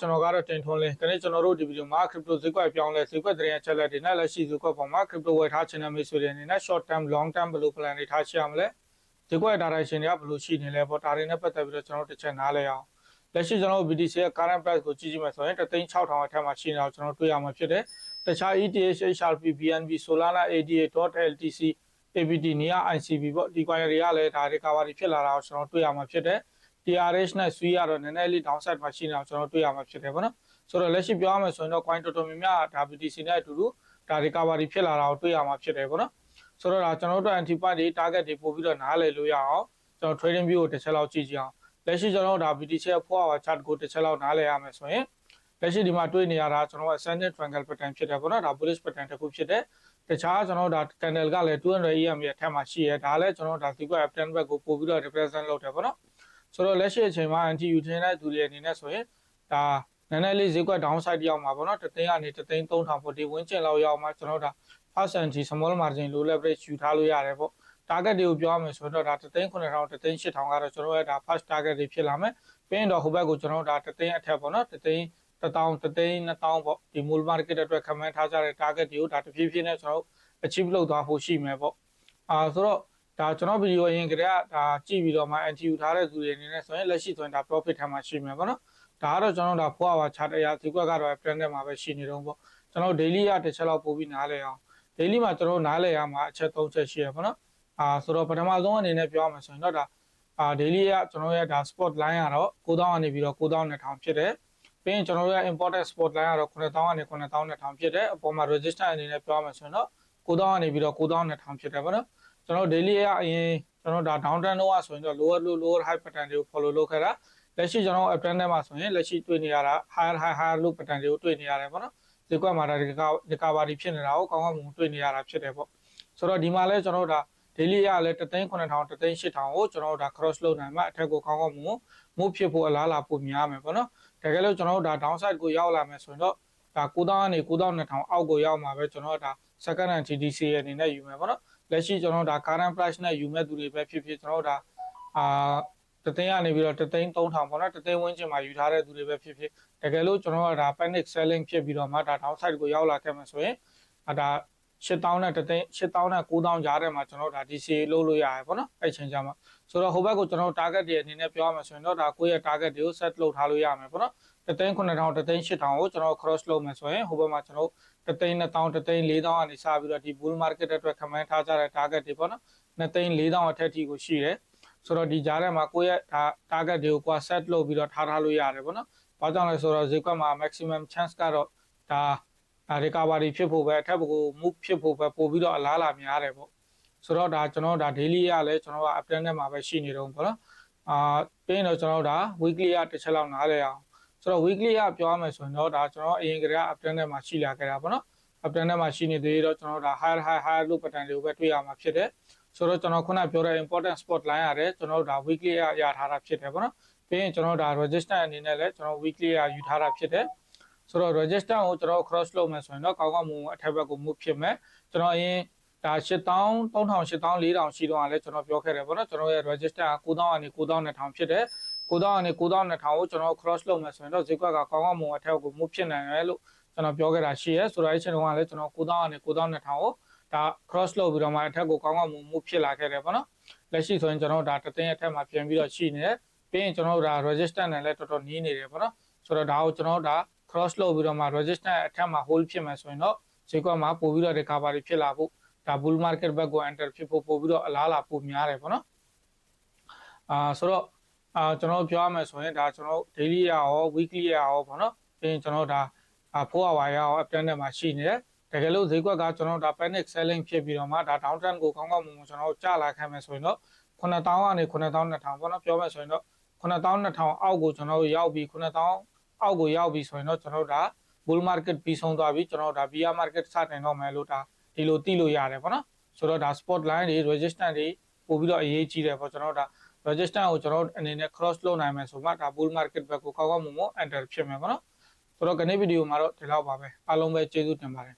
ကျွန်တော်ကတော့တင်ထွန်းလင်းဒီနေ့ကျွန်တော်တို့ဒီဗီဒီယိုမှာ crypto ဈေးကွက်ပြောင်းလဲဈေးကွက်သတင်းအချက်အလက်တွေနဲ့လက်ရှိဈေးကွက်ပေါ်မှာ crypto ဝယ်ထားခြင်းနဲ့မိတ်ဆွေတွေအနေနဲ့ short term long term ဘယ်လို plan တွေထားရှိရမလဲဈေးကွက် direction တွေကဘယ်လိုရှိနေလဲပေါ့ဒါတွေနဲ့ပတ်သက်ပြီးတော့ကျွန်တော်တို့တစ်ချက်နားလည်အောင်လက်ရှိကျွန်တော်တို့ BTC ရဲ့ current price ကိုကြည့်ကြည့်မယ်ဆိုရင်36000အထက်မှာရှိနေတာကိုကျွန်တော်တွေ့ရမှာဖြစ်တယ်တခြား ETH HRP BNB Solana ADA.LTC ABD နေရာ ICB ပေါ့ဒီ coin တွေကလည်းဒါ recovery ဖြစ်လာတာကိုကျွန်တော်တွေ့ရမှာဖြစ်တယ် TRH နဲ့ SWI ကတော့နည်းနည်းလေး downside မှာရှိနေတာကိုကျွန်တော်တွေ့ရမှာဖြစ်တယ်ပေါ့နော်ဆိုတော့လက်ရှိပြောရမယ်ဆိုရင်တော့ coin တော်တော်များများဒါ BTC နဲ့အတူတူဒါ recovery ဖြစ်လာတာကိုတွေ့ရမှာဖြစ်တယ်ပေါ့နော်ဆိုတော့ဒါကျွန်တော်တို့ anti point တွေ target တွေပို့ပြီးတော့နားလည်လို့ရအောင်ကျွန်တော် trading view ကိုတစ်ချက်လောက်ကြည့်ကြည့်အောင်လက်ရှိကျွန်တော်တို့ဒါ BTC ရဲ့4 hour chart ကိုတစ်ချက်လောက်နားလည်ရမယ်ဆိုရင်လက်ရှိဒီမှာတွေ့နေရတာကျွန်တော်က ascending triangle pattern ဖြစ်တယ်ပေါ့နော်ဒါ bullish pattern တစ်ခုဖြစ်တယ်တခြားကျွန်တော်တို့ဒါ candle ကလည်း200 EM ရဲ့အထက်မှာရှိရဲဒါလည်းကျွန်တော်တို့ဒါ sequence uptrend back ကိုပို့ပြီးတော့ represent လုပ်တယ်ပေါ့နော် ဆိုတော့လက်ရှိအချိန်မှာ NTU ထင်းတဲ့သူတွေအနေနဲ့ဆိုရင်ဒါနည်းနည်းလေးဈေးကွက် down side ရောက်မှာပေါ့နော်တသိန်းကနေတသိန်း3000ပေါ့ဒီဝင်းကျင်လောက်ရောက်မှာကျွန်တော်ဒါ first NT small margin low leverage ယူထားလို့ရတယ်ပေါ့ target တွေကိုပြောရမယ်ဆိုတော့ဒါတသိန်း9000တသိန်း8000ကတော့ကျွန်တော်ရဲ့ဒါ first target တွေဖြစ်လာမယ်ပြီးရင်တော့ဟိုဘက်ကိုကျွန်တော်ဒါတသိန်းအထက်ပေါ့နော်တသိန်း1000တသိန်း2000ပေါ့ဒီ mall market အတွက်ခန့်မှန်းထားကြတဲ့ target တွေကိုဒါတဖြည်းဖြည်းနဲ့ကျွန်တော် achieve လုပ်သွားဖို့ရှိမယ်ပေါ့အာဆိုတော့ ဒါကျွန်တော်ဗီဒီယိုအရင်ကတည်းကဒါကြည့်ပြီးတော့မှ NTU ထားတဲ့သူတွေအနေနဲ့ဆိုရင်လက်ရှိဆိုရင်ဒါ profit ထပ်မှရှိမယ်ပေါ့နော်ဒါကတော့ကျွန်တော်တို့ဒါ4 hour chart အရာဈေးကွက်ကတော့ plan ထဲမှာပဲရှိနေတော့ပေါ့ကျွန်တော် daily ရတစ်ချက်လောက်ပို့ပြီးနားလဲအောင် daily မှာကျွန်တော်နားလဲရမှာအချက်3ချက်ရှိရပေါ့နော်အာဆိုတော့ပထမဆုံးအနေနဲ့ပြောရမှာဆိုရင်တော့ဒါအာ daily ရကျွန်တော်ရဲ့ဒါ spot line ကတော့9000ကနေပြီးတော့9200ဖြစ်တယ်ပြီးရင်ကျွန်တော်တို့ရဲ့ important spot line ကတော့9000ကနေ9200ဖြစ်တယ်အပေါ်မှာ register အနေနဲ့ပြောရမှာဆိုရင်တော့9000ကနေပြီးတော့9200ဖြစ်တယ်ပေါ့နော် ကျွန်တော် daily ရအရင်ကျွန်တော်ဒါ down trend တော့ဆိုရင်တော့ lower low lower high pattern တွေကို follow လုပ်ခဲ့တာလက်ရှိကျွန်တော် uptrend ထဲမှာဆိုရင်လက်ရှိတွေ့နေရတာ higher high higher low pattern တွေကိုတွေ့နေရတယ်ပေါ့နော်ဈေးကွက်မှာဒါ recovery ဖြစ်နေတာကိုကောင်းကောင်းမွန်တွေ့နေရတာဖြစ်တယ်ပေါ့ဆိုတော့ဒီမှာလဲကျွန်တော်တို့ဒါ daily ရလဲ3သိန်း9000 3သိန်း8000ကိုကျွန်တော်တို့ဒါ cross လုပ်နိုင်မှအထက်ကိုကောင်းကောင်းမွန်မုဖြစ်ဖို့အလားအလာပိုများမယ်ပေါ့နော်တကယ်လို့ကျွန်တော်တို့ဒါ downside ကိုရောက်လာမယ်ဆိုရင်တော့ဒါ9000ကနေ9200အောက်ကိုရောက်မှာပဲကျွန်တော်တို့ဒါ second hand GDC ရဲ့အနေနဲ့ယူမယ်ပေါ့နော် လက်ရှိကျွန်တော်တို့ဒါ current price နဲ့ယူမဲ့သူတွေပဲဖြစ်ဖြစ်ကျွန်တော်တို့ဒါအာတသိန်းကနေပြီးတော့တသိန်း3000ပေါ့နော်တသိန်းဝန်းကျင်မှာယူထားတဲ့သူတွေပဲဖြစ်ဖြစ်တကယ်လို့ကျွန်တော်တို့ဒါ panic selling ဖြစ်ပြီးတော့မှဒါ downside ကိုရောက်လာခဲ့မှာဆိုရင်ဒါ 8000နဲ့တသိန်း8000နဲ့9000ကြားထဲမှာကျွန်တော်ဒါ DCA လုပ်လို့ရတယ်ပေါ့နော်အဲ့ချိန်ကျမှဆိုတော့ဟိုဘက်ကိုကျွန်တော် target တွေအနေနဲ့ပြောရမှာဆိုရင်တော့ဒါကိုယ့်ရဲ့ target တွေကို set လုပ်ထားလို့ရမယ်ပေါ့နော်တသိန်း9000တသိန်း8000ကိုကျွန်တော် cross လုပ်မယ်ဆိုရင်ဟိုဘက်မှာကျွန်တော်တသိန်း2000တသိန်း4000ကနေစပြီးတော့ဒီ bull market အတွက်ခမန်းထားကြတဲ့ target တွေပေါ့နော်2သိန်း4000အထက်ထိကိုရှိတယ်ဆိုတော့ဒီကြားထဲမှာကိုယ့်ရဲ့ဒါ target တွေကိုကိုယ် set လုပ်ပြီးတော့ထားထားလို့ရတယ်ပေါ့နော်။ဘာကြောင့်လဲဆိုတော့ဈေးကွက်မှာ maximum chance ကတော့ဒါ recovery ဖြစ်ဖို့ပဲအထက်ဘကို move ဖြစ်ဖို့ပဲပို့ပြီးတော့အလားလာများတယ်ပေါ့။ဆိုတော့ဒါကျွန်တော်ဒါ daily ရလဲကျွန်တော်က uptrend နဲ့မှာပဲရှိနေတော့ပေါ့နော်။အာပြီးရင်တော့ကျွန်တော်ဒါ weekly ရတစ်ချက်လောက်နားလဲအောင်ဆိုတော့ weekly ရပြောရမယ်ဆိုရင်တော့ဒါကျွန်တော်အရင်ကတည်းက uptrend နဲ့မှာရှိလာခဲ့တာပေါ့နော်။ uptrend နဲ့မှာရှိနေသေးတော့ကျွန်တော်ဒါ higher higher higher လို့ pattern တွေကိုပဲတွေ့ရမှာဖြစ်တယ်။ဆိုတော့ကျွန်တော်ခုနပြောတဲ့ important spot line ရတယ်ကျွန်တော်တို့ဒါ weekly ရရထားတာဖြစ်တယ်ပေါ့နော်ပြီးရင်ကျွန်တော်ဒါ register အနေနဲ့လည်းကျွန်တော် weekly ရယူထားတာဖြစ်တယ် ဆိုတော့ register ကိုကျွန်တော် cross လုပ်မယ်ဆိုရင်တော့ကောင်းကောင်းမွန်အထက်ဘက်ကို move ဖြစ်မယ်ကျွန်တော်အရင်ဒါ8000 3000 8000 4000ရှိတော့လည်းကျွန်တော်ပြောခဲ့တယ်ပေါ့နော်ကျွန်တော်ရဲ့ register က9000ကနေ9200ဖြစ်တယ်9000ကနေ9200ကိုကျွန်တော် cross လုပ်မယ်ဆိုရင်တော့ဈေးကွက်ကကောင်းကောင်းမွန်အထက်ကို move ဖြစ်နိုင်တယ်လို့ကျွန်တော်ပြောခဲ့တာရှိရဲဆိုတော့အဲ့ချိန်တုန်းကလည်းကျွန်တော်9000ကနေ9200ကိုဒါ cross လုပ်ပြီးတော့မှအထက်ကိုကောင်းကောင်းမွန်မှုဖြစ်လာခဲ့တယ်ပေါ့နော်လက်ရှိဆိုရင်ကျွန်တော်ဒါတသိန်းအထက်မှာပြန်ပြီးတော့ရှိနေတယ်ပြီးရင်ကျွန်တော်တို့ဒါ register နဲ့လည်းတော်တော်နီးနေတယ်ပေါ့နော်ဆိုတော့ဒါကိုကျွန်တော်တို့ဒါ cross လုပ်ပြီးတော့မှ register အထက်မှာ hold ဖြစ်မယ်ဆိုရင်တော့ဈေးကွက်မှာပို့ပြီးတော့ recovery ဖြစ်လာဖို့ဒါ bull market back ကို enter ဖြစ်ဖို့ပို့ပြီးတော့အလားအလာပိုများတယ်ပေါ့နော်အာဆိုတော့အာကျွန်တော်ပြောရမယ်ဆိုရင်ဒါကျွန်တော် daily ရရော weekly ရရောပေါ့နော်ပြီးရင်ကျွန်တော်ဒါ4 hour ရရော uptrend နဲ့မှာရှိနေတယ်တကယ်လို့ဈေးကွက်ကကျွန်တော်ဒါ panic selling ဖြစ်ပြီးတော့မှဒါ down trend ကိုကောင်းကောင်းမွန်မွန်ကျွန်တော်ကျလာခဲ့မယ်ဆိုရင်တော့9000ကနေ9200ပေါ့နော်ပြောမယ်ဆိုရင်တော့9200အောက်ကိုကျွန်တော်ရောက်ပြီး9000 အောက်ကိုရောက်ပြီးဆိုရင်တော့ကျွန်တော်ဒါ bull market ပြီးဆုံးသွားပြီကျွန်တော်ဒါ bear market စတင်တော့မယ်လို့ဒါဒီလိုသိလို့ရတယ်ပေါ့နော်ဆိုတော့ဒါ spot line တွေ resistance တွေပို့ပြီးတော့အရေးကြီးတယ်ပေါ့ကျွန်တော်ဒါ resistance ကိုကျွန်တော်အနေနဲ့ cross လုပ်နိုင်မယ်ဆိုမှဒါ bull market ဘက်ကိုကောင်းကောင်းမွန်မွန် enter ဖြစ်မယ်ပေါ့နော်ဆိုတော့ဒီနေ့ဗီဒီယိုမှာတော့ဒီလောက်ပါပဲအားလုံးပဲကျေးဇူးတင်ပါတယ်